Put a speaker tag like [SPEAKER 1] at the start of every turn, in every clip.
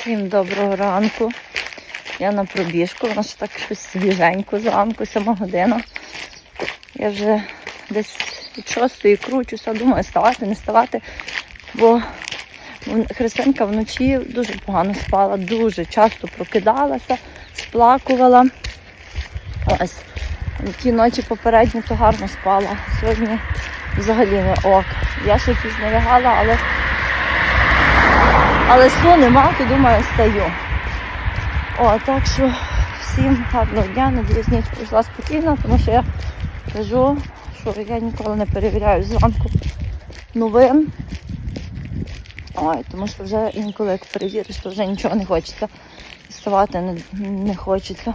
[SPEAKER 1] Всім доброго ранку. Я на пробіжку, воно ж так щось свіженько зранку, сьома година. Я вже десь від шостої кручуся, думаю, ставати, не ставати, бо Христинка вночі дуже погано спала, дуже часто прокидалася, сплакувала. Ось. Ті ночі попередні то гарно спала. Сьогодні взагалі не ок. Я ще пізно лягала, але але сну нема, то думаю, стаю. О, так що всім гарного дня, надіюсь, ніч пройшла спокійно, тому що я кажу, що я ніколи не перевіряю зранку новин. Ой, тому що вже інколи як перевіриш, то вже нічого не хочеться. Вставати не, не хочеться.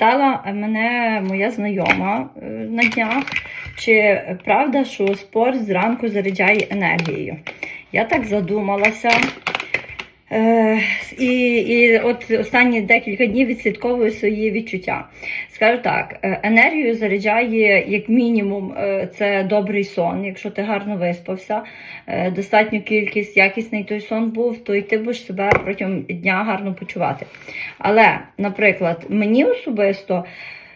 [SPEAKER 1] Питала мене моя знайома е, на днях, чи правда, що спорт зранку заряджає енергією. Я так задумалася. Е, і, і от останні декілька днів відслідковую свої відчуття. Скажу так, е, енергію заряджає як мінімум е, це добрий сон. Якщо ти гарно виспався, достатню кількість, якісний той сон був, то й ти будеш себе протягом дня гарно почувати. Але, наприклад, мені особисто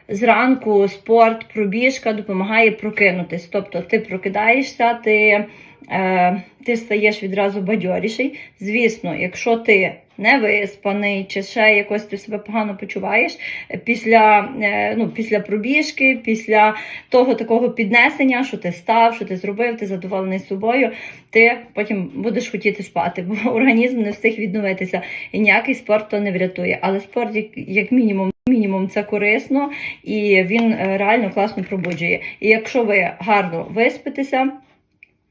[SPEAKER 1] зранку спорт, пробіжка допомагає прокинутись. Тобто ти прокидаєшся, ти, е, ти стаєш відразу бадьоріший. Звісно, якщо ти не виспаний, чи ще якось ти себе погано почуваєш після, е, ну, після пробіжки, після того такого піднесення, що ти став, що ти зробив, ти задоволений собою, ти потім будеш хотіти спати, бо організм не встиг відновитися. І ніякий спорт то не врятує. Але спорт, як, як мінімум, мінімум, це корисно і він е, реально класно пробуджує. І якщо ви гарно виспитеся.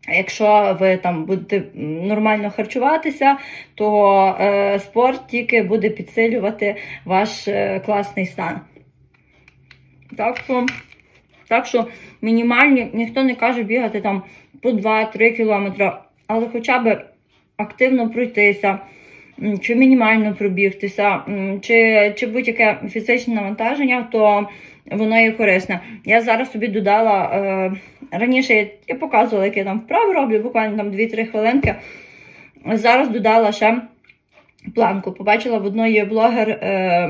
[SPEAKER 1] Якщо ви там будете нормально харчуватися, то е, спорт тільки буде підсилювати ваш е, класний стан. Так що, так що мінімальні, ніхто не каже бігати там по 2-3 кілометри, але хоча б активно пройтися, чи мінімально пробігтися, чи, чи будь-яке фізичне навантаження, то воно є корисне. Я зараз собі додала. Е, Раніше я, я показувала, як я там вправи роблю, буквально там 2-3 хвилинки. Зараз додала ще планку. Побачила в одної блогер, е,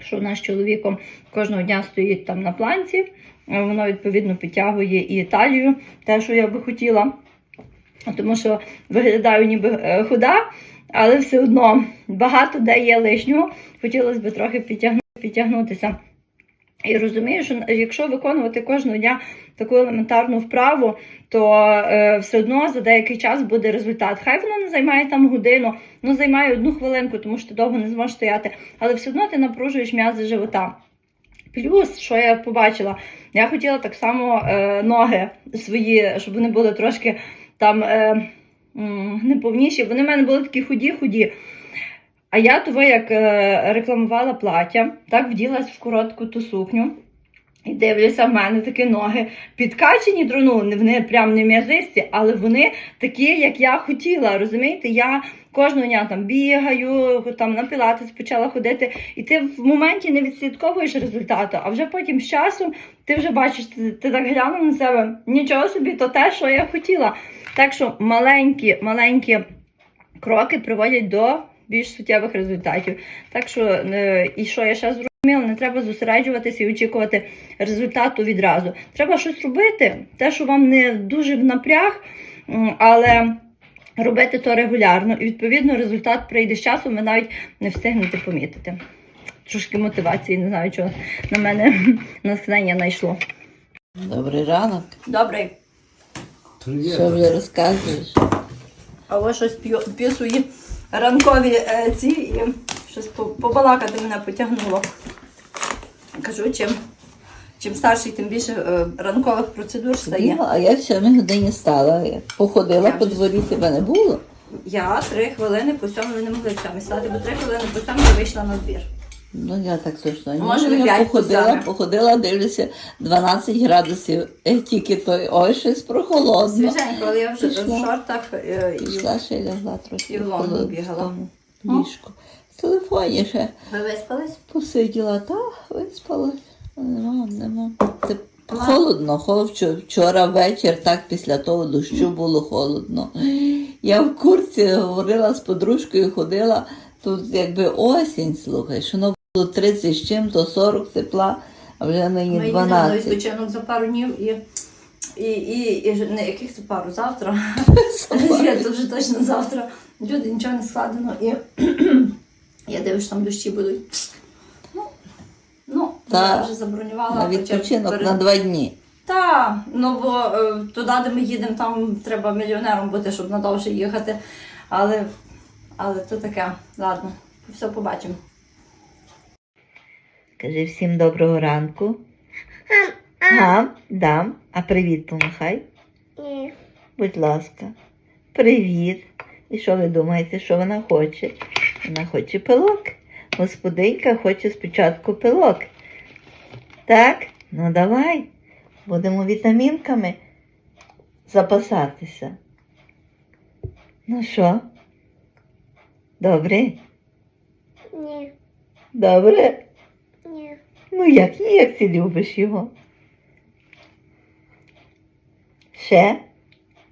[SPEAKER 1] що вона з чоловіком кожного дня стоїть там на планці. Е, Воно, відповідно, підтягує і талію, те, що я би хотіла. Тому що виглядаю ніби е, худа, але все одно багато де є лишнього. Хотілося б трохи підтягну- підтягнутися. І розумію, що якщо виконувати кожного дня таку елементарну вправу, то е, все одно за деякий час буде результат. Хай воно не займає там годину, ну займає одну хвилинку, тому що ти довго не зможеш стояти, але все одно ти напружуєш м'язи живота. Плюс, що я побачила, я хотіла так само е, ноги свої, щоб вони були трошки там е, неповніші. Вони в мене були такі худі-худі. А я того, як е, рекламувала плаття, так вділась в коротку ту сукню. І дивлюся, в мене такі ноги підкачені, ну, вони прям не м'язисті, але вони такі, як я хотіла. Розумієте, я кожного дня там бігаю, там на пілатес почала ходити, і ти в моменті не відслідковуєш результату, а вже потім з часом ти вже бачиш, ти, ти так глянув на себе, нічого собі, то те, що я хотіла. Так що маленькі, маленькі кроки приводять до більш суттєвих результатів. Так що, е, і що я ще зрозуміла, не треба зосереджуватися і очікувати результату відразу. Треба щось робити, те, що вам не дуже в напряг, але робити то регулярно. І відповідно результат прийде з часом, ви навіть не встигнете помітити. Трошки мотивації, не знаю, чого на мене натхнення знайшло.
[SPEAKER 2] Добрий ранок.
[SPEAKER 1] Добре,
[SPEAKER 3] Привіт.
[SPEAKER 2] Що вже розказуєш?
[SPEAKER 1] а ось щось п'ю, п'ю свої ранкові е, ці і щось по- побалакати мене потягнуло. Кажу, чим, чим старший, тим більше е, ранкових процедур стає.
[SPEAKER 2] А я в 7 годині стала. Походила
[SPEAKER 1] Я
[SPEAKER 2] по дворі, тебе не було.
[SPEAKER 1] Я три хвилини по сьому не могли в сьомій стати, бо три хвилини по сьомій вийшла на двір.
[SPEAKER 2] Ну я так точно. Ні,
[SPEAKER 1] Може, ви
[SPEAKER 2] я
[SPEAKER 1] п'ять
[SPEAKER 2] походила,
[SPEAKER 1] саме.
[SPEAKER 2] походила, дивлюся, 12 градусів. Е, Тільки той, ой, щось прохолодно.
[SPEAKER 1] Свіженько, але я вже
[SPEAKER 2] Пішла.
[SPEAKER 1] в шортах е, і
[SPEAKER 2] Пішла ще й лягла трохи
[SPEAKER 1] і в Лондон бігала.
[SPEAKER 2] в тому ліжку. В телефоні ще
[SPEAKER 1] ви виспались?
[SPEAKER 2] посиділа, та виспалась. Нема, нема. Це холодно, холодно. Вчо- Вчора вечір, так після того дощу було холодно. Я в курці говорила з подружкою, ходила, тут якби осінь, слухай, що воно було 30 з чим, то 40 тепла, а вже нині
[SPEAKER 1] Ми їдемо на
[SPEAKER 2] 12.
[SPEAKER 1] відпочинок за пару днів і, і, і, і ж- не яких це пару завтра. Я то вже точно завтра. Люди нічого не складено і я дивлюсь, там дощі будуть. Ну, ну
[SPEAKER 2] Та,
[SPEAKER 1] я вже забронювала.
[SPEAKER 2] На
[SPEAKER 1] хоча б
[SPEAKER 2] відпочинок
[SPEAKER 1] перед-
[SPEAKER 2] на два дні.
[SPEAKER 1] Та, ну бо е, туди, де ми їдемо, там треба мільйонером бути, щоб надовше їхати. Але, але то таке, ладно, все побачимо.
[SPEAKER 2] Кажи всім доброго ранку. Гам, дам, а привіт помахай.
[SPEAKER 3] Ні.
[SPEAKER 2] Будь ласка. Привіт. І що ви думаєте, що вона хоче? Вона хоче пилок. Господинька хоче спочатку пилок. Так? Ну давай. Будемо вітамінками запасатися. Ну що? Добре?
[SPEAKER 3] Ні.
[SPEAKER 2] Добре? Ну як як ти любиш його? Ще?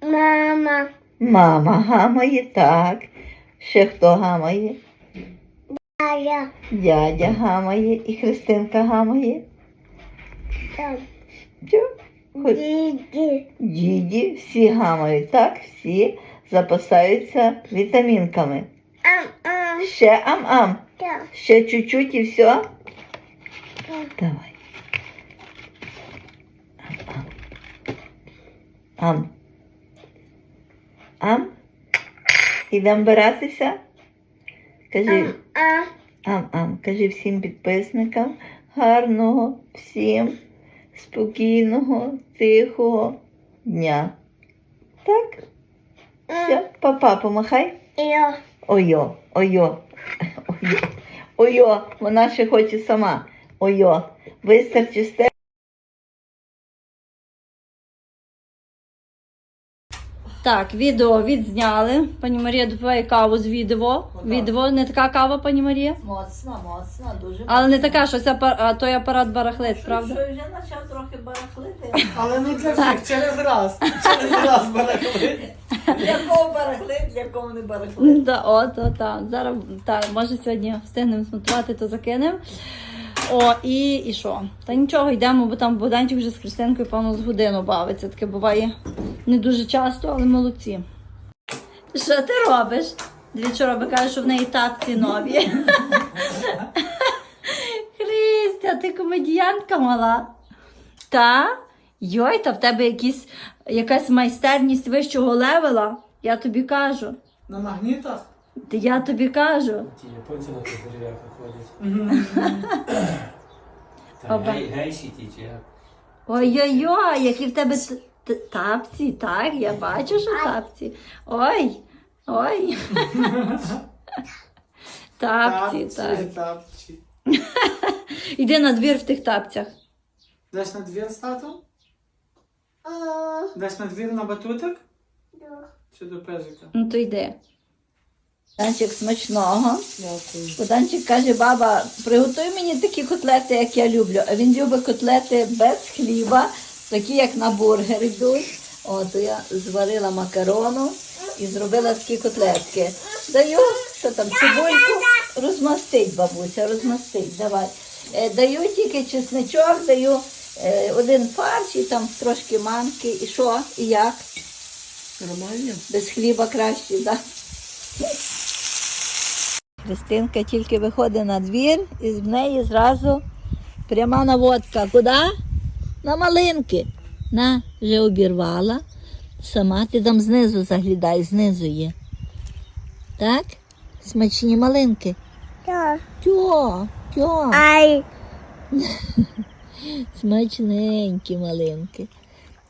[SPEAKER 3] Мама.
[SPEAKER 2] Мама гамає, так. Ще хто гамає?
[SPEAKER 3] А я
[SPEAKER 2] Дядя гамає і Христинка гамає. Хоч
[SPEAKER 3] Діді.
[SPEAKER 2] Діді, всі гамають, так? Всі запасаються вітамінками.
[SPEAKER 3] Ам, ам.
[SPEAKER 2] Ще ам-ам.
[SPEAKER 3] Так.
[SPEAKER 2] Ще чуть-чуть і все. Давай. Ам. Ам. Ідемо биратися. Кажи.
[SPEAKER 3] Ам, ам.
[SPEAKER 2] Ам-ам, кажи всім підписникам гарного, всім спокійного, тихого дня. Так? Все, папа, помахай.
[SPEAKER 3] Йо.
[SPEAKER 2] Ойо, ойо, ойо, ойо, вона ще хоче сама. Ойо, вистачи сте.
[SPEAKER 1] Так, відео відзняли. Пані Марія допиває каву з відео. Відео не така кава, пані Марія.
[SPEAKER 2] Моцна, моцна, дуже
[SPEAKER 1] Але не така, що це апар- а той апарат барахлить, правда?
[SPEAKER 2] вже почав трохи барахлити.
[SPEAKER 4] Але не для всіх, через раз. Через раз барахли.
[SPEAKER 2] Для кого барахлить, для кого не барахлить.
[SPEAKER 1] Да, от, от, так. Зараз, так, може сьогодні встигнемо змонтувати, то закинемо. О, і, і що? Та нічого, йдемо, бо там Богданчик вже з Христинкою, певно, з годину бавиться. Таке буває не дуже часто, але молодці. Що ти робиш? Двічі роби каже, що в неї тапці нові. Христя, ти комедіянтка мала. Та? Йой, та в тебе якісь, якась майстерність вищого левела. Я тобі кажу.
[SPEAKER 4] На магнітах?
[SPEAKER 1] Та Я тобі кажу.
[SPEAKER 5] Ті японці на тих дерев'яках ходять. Та
[SPEAKER 1] Опа.
[SPEAKER 5] гей, гейші ті чи як?
[SPEAKER 1] Ой-ой-ой, які в тебе т- т- тапці, так, я бачу, що тапці. Ой, ой. Тапці, так.
[SPEAKER 4] Тапці.
[SPEAKER 1] Іди на двір в тих тапцях.
[SPEAKER 4] Десь на двір стату? Десь на двір на батутик? Чи до пежика?
[SPEAKER 1] Ну то йди.
[SPEAKER 2] Танчик смачного.
[SPEAKER 4] Дякую.
[SPEAKER 2] Боданчик каже, баба, приготуй мені такі котлети, як я люблю. А він любить котлети без хліба, такі, як на бургер йдуть. От то я зварила макарону і зробила такі котлетки. Даю, що там, цибульку, розмастить, бабуся, розмастить. Давай. Е, даю тільки чесничок, даю е, один фарш і там трошки манки. І що? І як?
[SPEAKER 4] Нормально?
[SPEAKER 2] Без хліба краще, так? Христинка тільки виходить на двір і з неї зразу пряма наводка. Куди? На малинки. На, вже обірвала. Сама ти там знизу заглядай, знизу є. Так? Смачні малинки.
[SPEAKER 3] Да.
[SPEAKER 2] Тьо, тьо.
[SPEAKER 3] Ай.
[SPEAKER 2] Смачненькі малинки.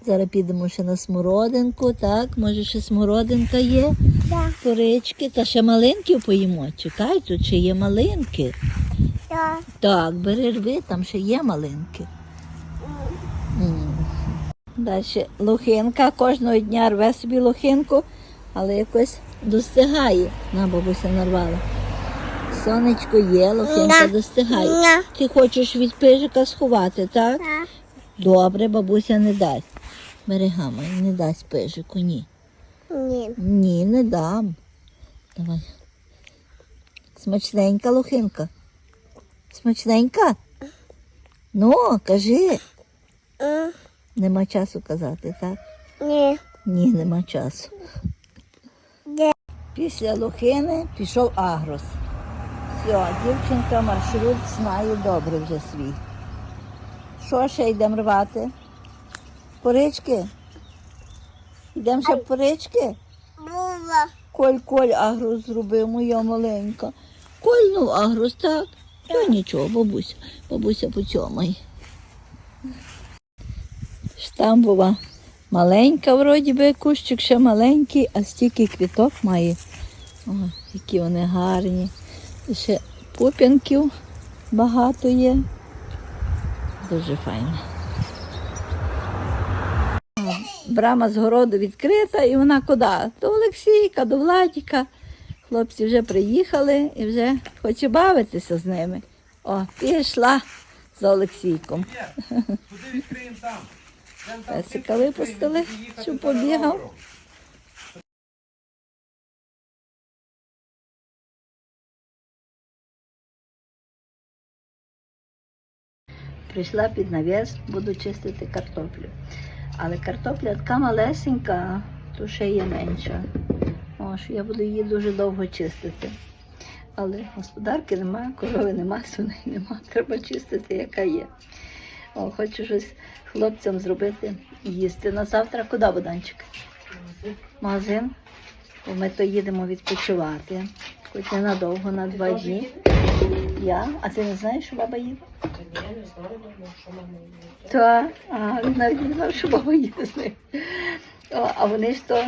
[SPEAKER 2] Зараз підемо ще на смородинку, так? Може ще смородинка є?
[SPEAKER 3] Да.
[SPEAKER 2] Порички. Та ще малинків поїмо. Чекай, тут ще є малинки.
[SPEAKER 3] Да.
[SPEAKER 2] Так, бери рви, там ще є малинки. Далі лохинка. Кожного дня рве собі лохинку, але якось достигає. На бабуся нарвала. Сонечко є, лохинка достигає. Ти хочеш від пижика сховати, так?
[SPEAKER 3] Да.
[SPEAKER 2] Добре, бабуся не дасть. Бери гамай, не дасть пижику, ні.
[SPEAKER 3] Ні.
[SPEAKER 2] Ні, не дам. Давай. Смачненька лохинка. Смачненька? Ну, кажи. Нема часу казати, так?
[SPEAKER 3] Ні.
[SPEAKER 2] Ні, нема часу.
[SPEAKER 3] Де?
[SPEAKER 2] Після лохини пішов агрос. Все, дівчинка маршрут знає добре вже свій. Що ще йдемо рвати? Порички? Йдемо ще порички?
[SPEAKER 3] Була.
[SPEAKER 2] Коль, коль агрос зробив, моя маленька. Кольнув агрос, так? То нічого, бабуся, бабуся поцьомай. Штамбова маленька, вроді би, кущик ще маленький, а стільки квіток має. О, які вони гарні. І ще пуп'янків багато є. Дуже файно. Брама з городу відкрита і вона куди? До Олексійка, до Владіка. Хлопці вже приїхали і вже хоче бавитися з ними. О, пішла за Олексійком.
[SPEAKER 5] Туди відкриємо там.
[SPEAKER 2] Песика випустили, щоб побігав. Прийшла під навіс, буду чистити картоплю. Але картопля така малесенька, то ще є менша. О, що я буду її дуже довго чистити. Але господарки немає, корови нема, свиней нема. Треба чистити, яка є. О, хочу щось хлопцям зробити їсти. На завтра куди, Боданчик? Магазин. Бо ми то їдемо відпочивати. Хоч ненадовго, на два дні. Я? А ти не знаєш, що баба їде? Так, а він навіть не знав, що баба їде з ним. О, а вони ж то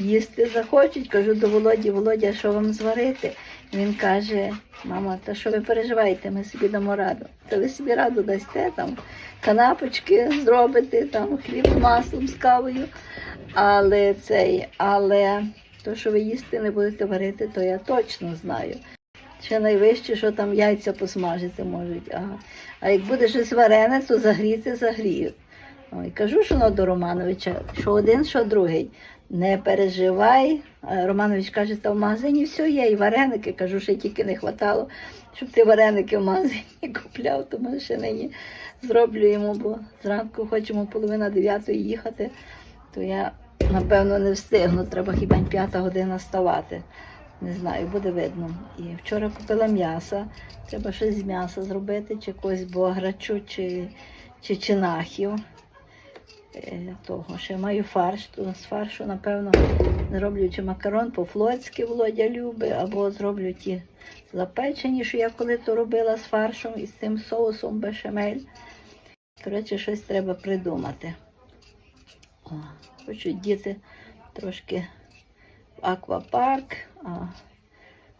[SPEAKER 2] їсти захочуть. Кажу до Володі, Володя, що вам зварити? Він каже, мама, та що ви переживаєте, ми собі дамо раду. Та ви собі раду дасте, там канапочки зробите, там хліб з маслом, з кавою. Але цей, але то, що ви їсти не будете варити, то я точно знаю. Ще найвище, що там яйця посмажити можуть. Ага. А як буде щось варене, то загріти, загрію. Ой, кажу, що до Романовича, що один, що другий. Не переживай. Романович каже, та в магазині все є, і вареники. Кажу, що тільки не хватало, щоб ти вареники в магазині купляв, тому що нині зроблю йому, бо зранку хочемо половина дев'ятої їхати, то я напевно не встигну. Треба хіба п'ята година ставати. Не знаю, буде видно. І вчора купила м'яса. Треба щось з м'яса зробити, чи якогось бограчу, чи, чи чинахів. Е, Того ще маю фарш, то з фаршу, напевно, зроблю чи макарон по-флотськи Володя любить, або зроблю ті запечені, що я коли то робила з фаршом і з тим соусом бешамель. Коротше, щось треба придумати. О, хочуть діти трошки в аквапарк, а,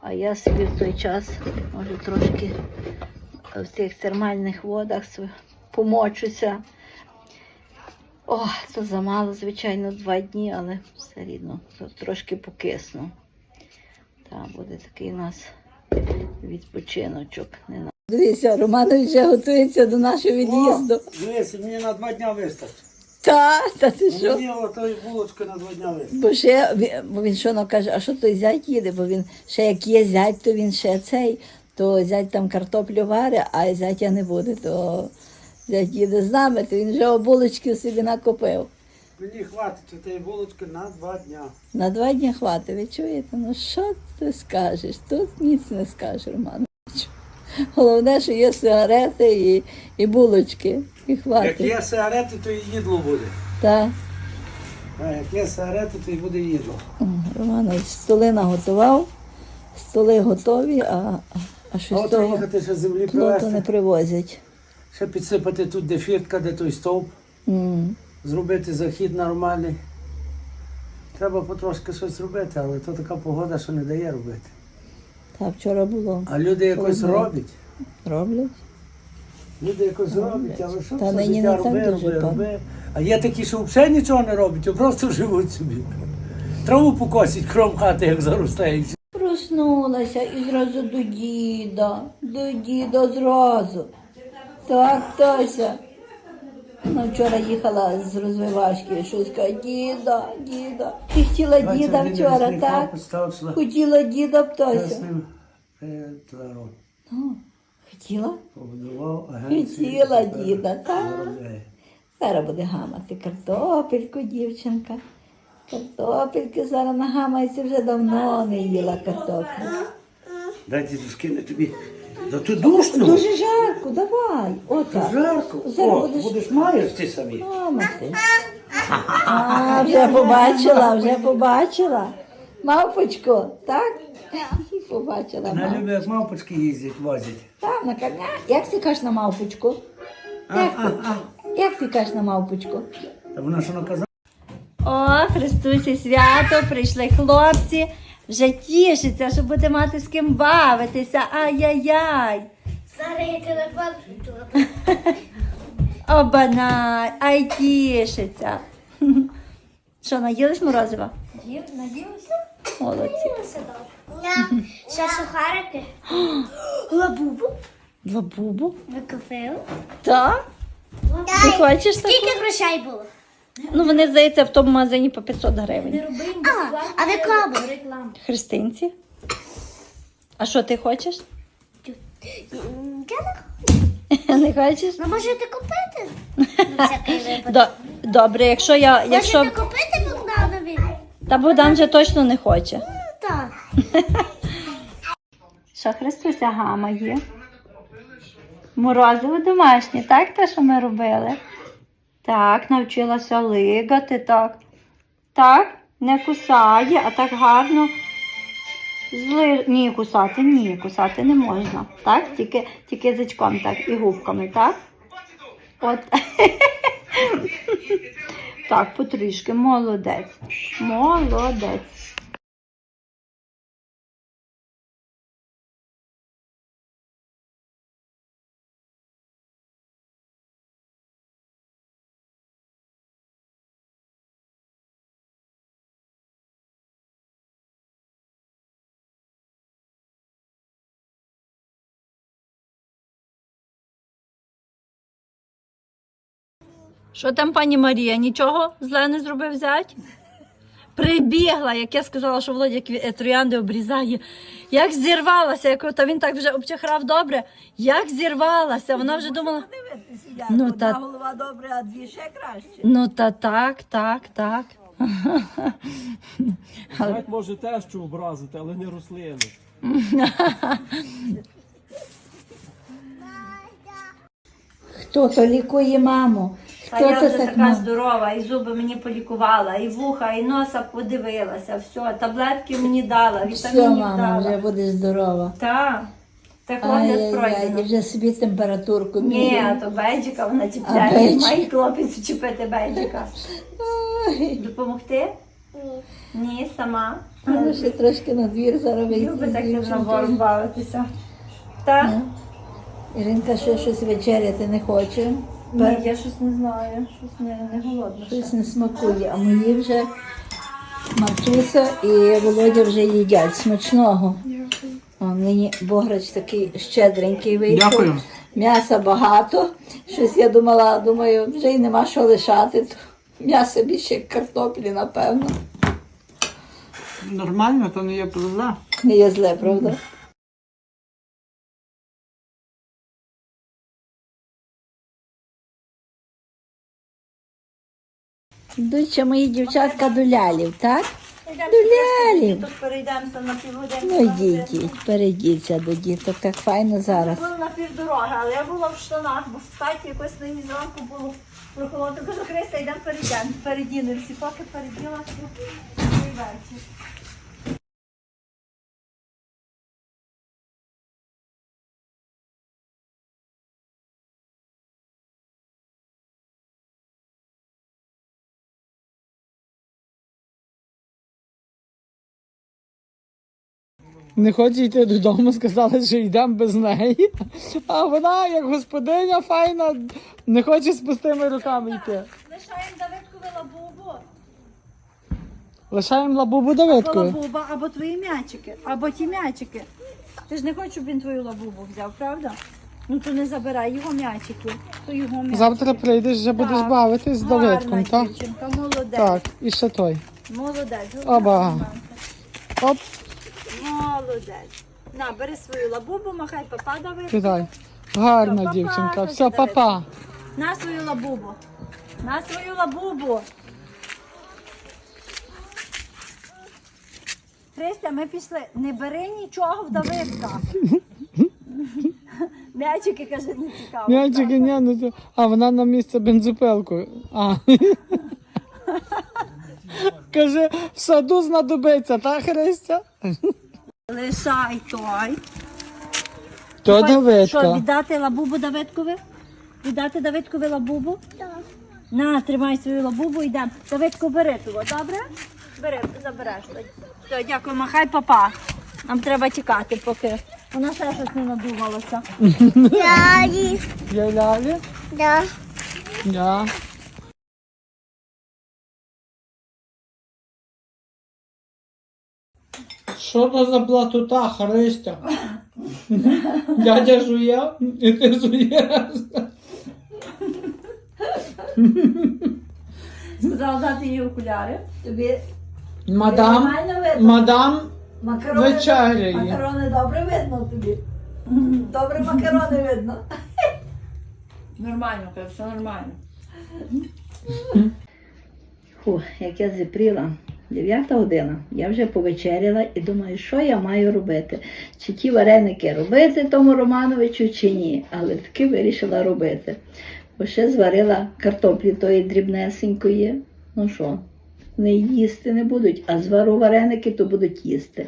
[SPEAKER 2] а я собі в той час, може, трошки в тих термальних водах помочуся. О, то замало, звичайно, два дні, але все рівно трошки покисну. Так, буде такий у нас відпочиночок. Дивіться, Романович вже готується до нашого від'їзду.
[SPEAKER 4] Дивись, мені на два дня вистачить.
[SPEAKER 2] Та, та ти що?
[SPEAKER 4] Мені отої булочки на два дня вистачить.
[SPEAKER 2] Бо ще він- бо він що ну, каже, а що той зять їде? Бо він ще як є зять, то він ще цей, то зять там картоплю варить, а зятя не буде, то зять їде з нами, то він вже обулочки собі накопив.
[SPEAKER 4] Мені хватить тієї булочки на два дня.
[SPEAKER 2] На два дні хватить, ви чуєте? Ну що ти скажеш? Тут ніц не скажеш, Романович. Головне, що є сигарети і, і булочки. І
[SPEAKER 4] Як є сигарети, то і їдло буде.
[SPEAKER 2] Так.
[SPEAKER 4] А як є сигарети, то і буде їдло.
[SPEAKER 2] Романович столи наготував, столи готові, а, А
[SPEAKER 4] А
[SPEAKER 2] щось
[SPEAKER 4] от
[SPEAKER 2] того
[SPEAKER 4] їхати ще землі
[SPEAKER 2] плоту не
[SPEAKER 4] привезти,
[SPEAKER 2] привозять.
[SPEAKER 4] ще підсипати тут де фіртка, де той стовп,
[SPEAKER 2] М.
[SPEAKER 4] зробити захід нормальний. Треба потрошки щось робити, але то така погода, що не дає робити.
[SPEAKER 2] Та вчора було.
[SPEAKER 4] А люди якось
[SPEAKER 2] Холодно.
[SPEAKER 4] роблять.
[SPEAKER 2] Роблять?
[SPEAKER 4] Люди якось роблять, але що
[SPEAKER 2] Та
[SPEAKER 4] все
[SPEAKER 2] нині
[SPEAKER 4] життя
[SPEAKER 2] так
[SPEAKER 4] роби,
[SPEAKER 2] дуже,
[SPEAKER 4] роби,
[SPEAKER 2] пан.
[SPEAKER 4] роби. А є такі, що взагалі нічого не роблять, а просто живуть собі. Траву покосять, кром хати, як заросте. і все.
[SPEAKER 2] Проснулася і зразу до діда, до діда зразу. Так, Тося. Ну, вчора їхала з розвивашки, щось каже, діда, діда. Ти хотіла діда вчора,
[SPEAKER 4] лісний
[SPEAKER 2] так?
[SPEAKER 4] сюди.
[SPEAKER 2] Хотіла діда
[SPEAKER 4] Я
[SPEAKER 2] Тося.
[SPEAKER 4] ним е, туди роб-
[SPEAKER 2] Ну, хотіла?
[SPEAKER 4] побудував агенцію.
[SPEAKER 2] Хотіла діда, так? Зараз буде гамати картопельку, дівчинка. Картопельки зараз нагамається, вже давно не їла картоплю.
[SPEAKER 4] Дай діду скине тобі. Да ти душно.
[SPEAKER 2] Дуже жарко, давай. Отак.
[SPEAKER 4] Жарко.
[SPEAKER 2] Зараз
[SPEAKER 4] О,
[SPEAKER 2] будеш-
[SPEAKER 4] будеш маєш ти самі.
[SPEAKER 2] Мамати. А, вже побачила, вже побачила. Мавпочку, так? Побачила
[SPEAKER 4] Вона любить, як мавпочки їздять, возять.
[SPEAKER 2] Так, на коня. Як ти кажеш на мавпочку? Як ти? Як ти кажеш на мавпочку?
[SPEAKER 4] Та вона що наказала?
[SPEAKER 1] О, Христусі свято, прийшли хлопці. Вже тішиться, що буде мати з ким бавитися. Ай-яй-яй.
[SPEAKER 3] Зараз я телефон.
[SPEAKER 1] Обана, ай тішиться. Що, наїлись морозива?
[SPEAKER 3] Надіюся.
[SPEAKER 1] Молодці.
[SPEAKER 3] Ще сухарики. Лабубу.
[SPEAKER 1] Два бубу?
[SPEAKER 3] Ви купили?
[SPEAKER 1] Так? Ти хочеш таку?
[SPEAKER 3] Скільки грошей було?
[SPEAKER 1] Ну, вони, здається, в тому магазині по 500 гривень.
[SPEAKER 3] А, а ви кому? Реклама.
[SPEAKER 1] Христинці. А що ти хочеш?
[SPEAKER 3] Я не
[SPEAKER 1] Не хочеш?
[SPEAKER 3] Ну, можете купити? На всякий випадок.
[SPEAKER 1] До- Добре, якщо я. Якщо...
[SPEAKER 3] Можете купити Богданові?
[SPEAKER 1] Та Богдан вже точно не хоче. Що Христуся гамає? Морозиво домашнє, так те, що ми робили? Так, навчилася лигати, так. Так, не кусає, а так гарно. Зли... Ні, кусати, ні, кусати не можна. Так, тільки, тільки язичком так і губками, так? От. Так, потрішки, молодець. Молодець. Що там, пані Марія, нічого зле не зробив зять? Прибігла, як я сказала, що Володя е, троянди обрізає. Як зірвалася, як та він так вже обчахрав добре. Як зірвалася, вона вже думала. Ну, та,
[SPEAKER 2] голова добре, а дві ще краще.
[SPEAKER 1] ну та так, так, так.
[SPEAKER 5] Зять може теж що образити, але не рослини.
[SPEAKER 2] Хто то лікує маму? Хто
[SPEAKER 1] я вже
[SPEAKER 2] так
[SPEAKER 1] така
[SPEAKER 2] мам?
[SPEAKER 1] здорова, і зуби мені полікувала, і вуха, і носа подивилася. Все, таблетки мені дала,
[SPEAKER 2] Все,
[SPEAKER 1] вітамінів
[SPEAKER 2] вже
[SPEAKER 1] дала.
[SPEAKER 2] будеш здорова.
[SPEAKER 1] Так, так огляд пройдено.
[SPEAKER 2] і вже собі температурку
[SPEAKER 1] Ні,
[SPEAKER 2] міряє.
[SPEAKER 1] то бейджика вона чіпляє. Має хлопець вчепити бейджика. Допомогти? Ні, сама.
[SPEAKER 2] ну, ще трошки на двір зараз вийти.
[SPEAKER 1] Любить так набором бавитися. Так?
[SPEAKER 2] Ну. Іринка ще щось вечеряти не хоче.
[SPEAKER 1] Ні, я щось не знаю, щось не, не голодна. ще.
[SPEAKER 2] Щось не смакує, а мої вже Мартуся і Володя вже їдять смачного. О, нині бограч такий щедренький вийшов.
[SPEAKER 4] Дякую.
[SPEAKER 2] М'яса багато. Щось я думала, думаю, вже й нема що лишати. М'ясо більше як картоплі, напевно.
[SPEAKER 4] Нормально, то не є зла.
[SPEAKER 2] Не є зле, правда? Йдуть ще мої дівчатка до лялів, так? До лялів.
[SPEAKER 1] Тут перейдемося на півгодинки.
[SPEAKER 2] Ну йдіть, йдіть, перейдіться до діток, так файно зараз.
[SPEAKER 1] Була на півдороги, але я була в штанах, бо в хаті якось нині зранку було прохолодно. Кажу, Христа, йдемо перейдемо. Передінемося. Поки переділа, і вечір.
[SPEAKER 6] Не хоче йти додому, сказали, що йдемо без неї. А вона, як господиня файна, не хоче з пустими руками йти.
[SPEAKER 1] Лишаємо Давидкові лабубу.
[SPEAKER 6] Лишаємо лабубу
[SPEAKER 1] Або лабуба, або твої м'ячики, або ті м'ячики. Ти ж не хочеш, щоб він твою лабубу взяв, правда? Ну то не забирай його м'ячики. То його м'ячики.
[SPEAKER 6] Завтра прийдеш, вже будеш
[SPEAKER 1] Так.
[SPEAKER 6] бавитись з Давидком, так?
[SPEAKER 1] дівчинка, молодець.
[SPEAKER 6] Так, і ще той.
[SPEAKER 1] Молодець.
[SPEAKER 6] Оба. Оп,
[SPEAKER 1] Молодець. На, бери свою лабубу, махай папа Давид.
[SPEAKER 6] кидай. Гарна
[SPEAKER 1] Папа,
[SPEAKER 6] дівчинка.
[SPEAKER 1] папа,
[SPEAKER 6] Все, папа.
[SPEAKER 1] На свою лабубу. На свою лабубу. Христя, ми пішли. Не бери нічого в Давидка. М'ячики, каже, не цікаво.
[SPEAKER 6] М'ячики, ні, ну то- А вона на місце бензопилку. А. Каже, в саду знадобиться, так, Христя?
[SPEAKER 1] Лишай той.
[SPEAKER 6] То
[SPEAKER 1] Що,
[SPEAKER 6] Давидка.
[SPEAKER 1] віддати лабубу Давидкові? Віддати Давидкові лабубу? Так. На, тримай свою лабубу і йдемо. Давидко, бери того, добре? Бери, забереш. Все, дякую, махай папа. Нам треба тікати, поки вона ще щось не надумалася.
[SPEAKER 3] Дяді.
[SPEAKER 6] Я лялі?
[SPEAKER 3] Да.
[SPEAKER 6] Я. Що то за блатута, Христя? Дядя жує, і ти жуєш.
[SPEAKER 1] Сказала дати їй окуляри.
[SPEAKER 2] Тобі
[SPEAKER 6] Мадам,
[SPEAKER 2] нормально видно?
[SPEAKER 6] мадам,
[SPEAKER 2] Макарони,
[SPEAKER 6] вечеряє.
[SPEAKER 2] макарони добре видно тобі. Добре макарони видно.
[SPEAKER 1] Нормально, каже, все нормально.
[SPEAKER 2] Фу, як я зіпріла. Дев'ята година. Я вже повечеряла і думаю, що я маю робити. Чи ті вареники робити тому Романовичу, чи ні. Але таки вирішила робити. Бо ще зварила картоплі тої дрібнесенької. Ну що, не їсти не будуть, а звару вареники, то будуть їсти.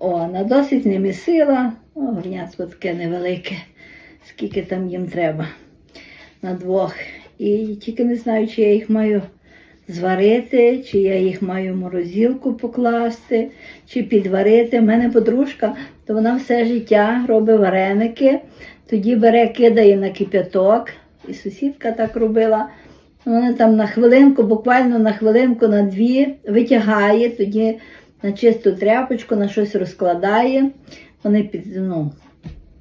[SPEAKER 2] О, на досить не місила. О, таке невелике. Скільки там їм треба. На двох. І тільки не знаю, чи я їх маю зварити, чи я їх маю в морозилку покласти, чи підварити. У мене подружка, то вона все життя робить вареники, тоді бере, кидає на кип'яток. І сусідка так робила. Вона там на хвилинку, буквально на хвилинку, на дві витягає, тоді на чисту тряпочку, на щось розкладає. Вони під, ну,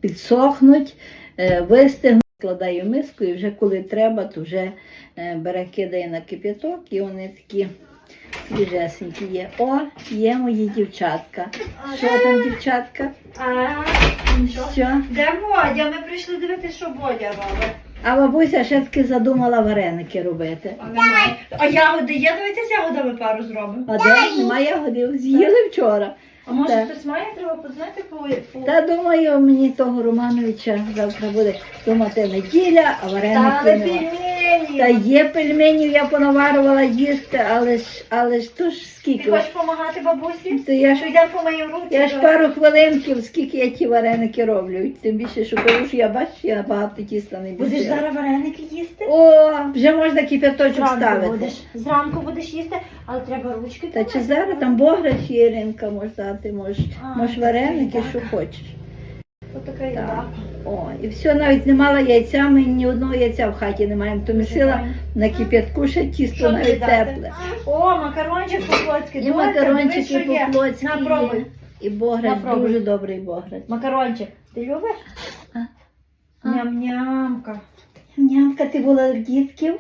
[SPEAKER 2] підсохнуть, е, вистигнуть, складає в миску і вже коли треба, то вже е, бере, кидає на кип'яток і вони такі свіжесенькі є. О, є мої дівчатка. Що там, дівчатка? Що?
[SPEAKER 1] де Бодя? Ми прийшли дивитися, що Бодя робить.
[SPEAKER 2] А бабуся ще таки задумала вареники робити.
[SPEAKER 1] А, ягоди є? Давайте з ягодами пару зробимо.
[SPEAKER 2] А де немає ягодів? З'їли вчора.
[SPEAKER 1] А може
[SPEAKER 2] Так.
[SPEAKER 1] хтось має, треба познати по, по...
[SPEAKER 2] Та думаю, мені того Романовича завтра буде думати неділя, а
[SPEAKER 1] Та
[SPEAKER 2] вареники
[SPEAKER 1] але
[SPEAKER 2] нема.
[SPEAKER 1] Пельмені.
[SPEAKER 2] Та є пельменів, я понаварувала їсти, але ж, але ж то ж
[SPEAKER 1] Ти
[SPEAKER 2] скільки.
[SPEAKER 1] хочеш допомагати бабусі?
[SPEAKER 2] То я ж,
[SPEAKER 1] йдемо по моїй руці?
[SPEAKER 2] я ж пару хвилинків, скільки я ті вареники роблю. Тим більше, що кажу, що я бачу, я багато тіста не
[SPEAKER 1] Будеш зараз вареники їсти?
[SPEAKER 2] О, вже можна кип'яточок
[SPEAKER 1] Зранку
[SPEAKER 2] ставити.
[SPEAKER 1] будеш. Зранку будеш їсти, але треба ручки.
[SPEAKER 2] Та чи зараз там бограч є, Іринка, може дати, може,
[SPEAKER 1] А,
[SPEAKER 2] може вареники,
[SPEAKER 1] так.
[SPEAKER 2] що хочеш.
[SPEAKER 1] Отака їда.
[SPEAKER 2] О, і все, навіть не мала яйця, ми ні одного яйця в хаті не маємо. То місила на кип'ятку ще тісто навіть тепле.
[SPEAKER 1] О, макарончик по-флотськи.
[SPEAKER 2] І макарончики по-флотськи
[SPEAKER 1] На, пробуй.
[SPEAKER 2] І бограч,
[SPEAKER 1] Попробуй.
[SPEAKER 2] дуже добрий бограч.
[SPEAKER 1] Макарончик. Ти любиш?
[SPEAKER 2] А?
[SPEAKER 1] Ням-нямка.
[SPEAKER 2] Нямка, ти була в дітків?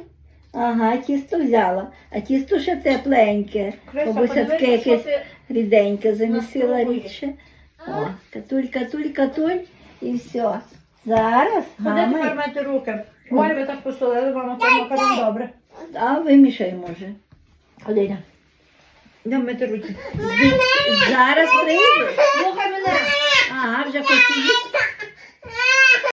[SPEAKER 2] Ага, тісто взяла. А тісто ще тепленьке. Бабуся таке
[SPEAKER 1] що
[SPEAKER 2] якесь
[SPEAKER 1] ти...
[SPEAKER 2] ріденьке замісила
[SPEAKER 1] Настругуєш.
[SPEAKER 2] рідше. О, катуль, катуль, катуль і все. Зараз,
[SPEAKER 1] Куди
[SPEAKER 2] мама,
[SPEAKER 1] тепер мити руки? Ой, ви так посолили, мама, то макарон добре.
[SPEAKER 2] а вимішай може.
[SPEAKER 1] Оліна. йдемо. Йдемо мити руки.
[SPEAKER 2] Зараз прийду.
[SPEAKER 1] Слухай мене.
[SPEAKER 2] Ага, вже їсти.